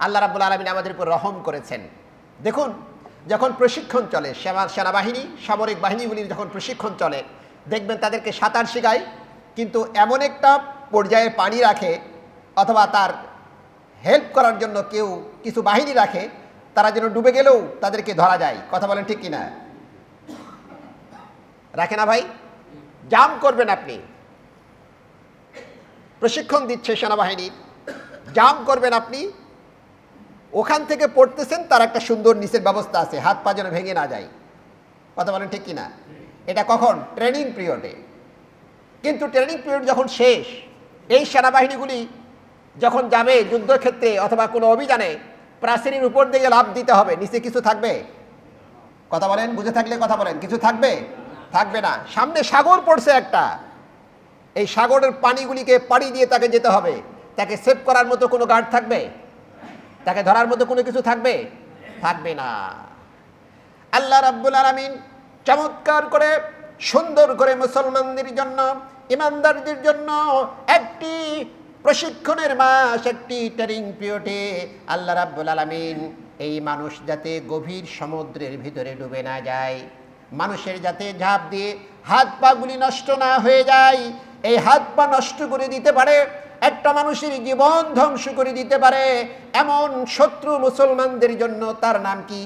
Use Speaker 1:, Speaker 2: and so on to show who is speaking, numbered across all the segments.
Speaker 1: আল্লাহ রাবুল আলমিন আমাদের উপর রহম করেছেন। দেখুন, যখন প্রশিক্ষণ চলে সেনা সেনাবাহিনী, সামরিক বাহিনীগুলির যখন প্রশিক্ষণ চলে, দেখবেন তাদেরকে সাঁতার শেখায়, কিন্তু এমন একটা পর্যায়ে পানি রাখে, অথবা তার হেল্প করার জন্য কেউ কিছু বাহিনী রাখে, তারা যেন ডুবে গেলেও তাদেরকে ধরা যায়। কথা বলেন ঠিক কিনা? রাখে না ভাই? জাম করবেন আপনি। প্রশিক্ষণ দিচ্ছে সেনাবাহিনীর। জাম করবেন আপনি ওখান থেকে পড়তেছেন, তার একটা সুন্দর নিচের ব্যবস্থা আছে, হাত পা যেন ভেঙে না যায়। কথা বলেন ঠিক কিনা? এটা কখন? ট্রেনিং পিরিয়ডে। কিন্তু ট্রেনিং পিরিয়ড যখন শেষ, এই সেনাবাহিনীগুলি যখন যাবে যুদ্ধক্ষেত্রে অথবা কোনো অভিযানে, প্রাচীরের উপর দিয়ে লাভ দিতে হবে, নিচে কিছু থাকবে? কথা বলেন, বুঝে থাকলে কথা বলেন, কিছু থাকবে? থাকবে না। সামনে সাগর পড়ছে একটা। এই সাগরের পানিগুলিকে পাড়ি দিয়ে তাকে যেতে হবে। তাকে সেভ করার মতো কোনো গার্ড থাকবে? তাকে ধরার মতো কোনো কিছু থাকবে? থাকবে না। আল্লাহ রাব্বুল আলামিন চমৎকার করে, সুন্দর করে মুসলমানদের জন্য, ইমানদারদের জন্য একটি প্রশিক্ষণের মাস, একটি ট্রেনিং পিরিয়ডে আল্লাহ রাব্বুল আলামিন এই মানুষ যাতে গভীর সমুদ্রের ভিতরে ডুবে না যায়, মানুষের যাতে ঝাঁপ দিয়ে হাত পাগুলি নষ্ট না হয়ে যায় এই হাত পা নষ্ট করে দিতে পারে, একটা মানুষের জীবন ধ্বংস করে দিতে পারে, এমন শত্রু মুসলমানদের জন্য তার নাম কি?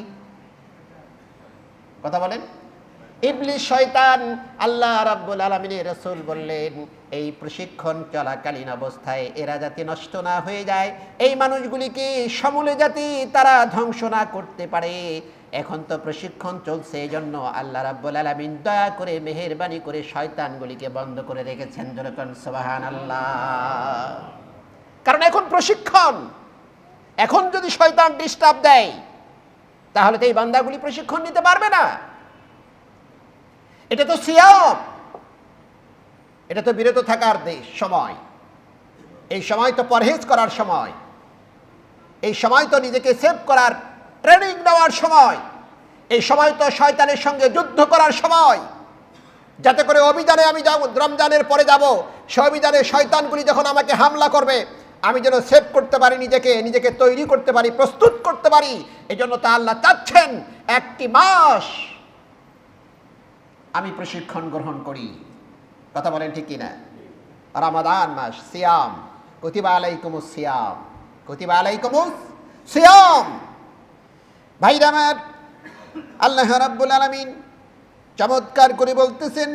Speaker 1: কথা বলেন। ইবলিশ শয়তান আল্লাহ রাব্বুল আলামিনের রাসূল বললেন, এই প্রশিক্ষণ চলাকালীন অবস্থায় এরা যাতে নষ্ট না হয়ে যায়, এই মানুষগুলিকে সমূলে জাতি তারা ধ্বংস না করতে পারে এখন তো প্রশিক্ষণ চলছে এই জন্য আল্লাহ রাব্বুল আলামিন দয়া করে, মেহেরবানি করে শয়তানগুলিকে বন্ধ করে রেখেছেন যেরকম সুবাহান আল্লাহ কারণ এখন প্রশিক্ষণ। এখন যদি শয়তান ডিস্টার্ব দেয়, তাহলে তো এই বান্দাগুলি প্রশিক্ষণ নিতে পারবে না। এটা তো সিয়াম। এটা তো বিরত থাকার দেশ সময়। এই সময় তো পরহেজ করার সময়। এই সময় তো নিজেকে সেভ করার ট্রেনিং নেওয়ার সময়, এই সময় তো শয়তানের সঙ্গে যুদ্ধ করার সময়। যাতে করে অভিযানে আমি যাব, রমজানের পরে যাব, সে অভিযানে শয়তানগুলি যখন আমাকে হামলা করবে, আমি যেন সেভ করতে পারি নিজেকে নিজেকে তৈরি করতে পারি, প্রস্তুত করতে পারি এই জন্য তা আল্লাহ চাচ্ছেন একটি মাস আমি প্রশিক্ষণ গ্রহণ করি। কথা বলেন ঠিক কিনা? রামাদান মাস, সিয়াম। কতিবা আলাইকুমুস সিয়াম। কতিবা আলাইকুমুস সিয়াম। ভাইরা আমার, আল্লাহ রাব্বুল আলমিন চমৎকার করে বলতেছেন,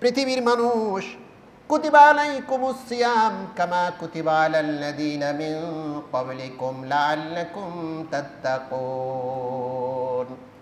Speaker 1: পৃথিবীর মানুষ কুতিবালাই কুমুসিয়াম সিয়াম কামা কুতিবাল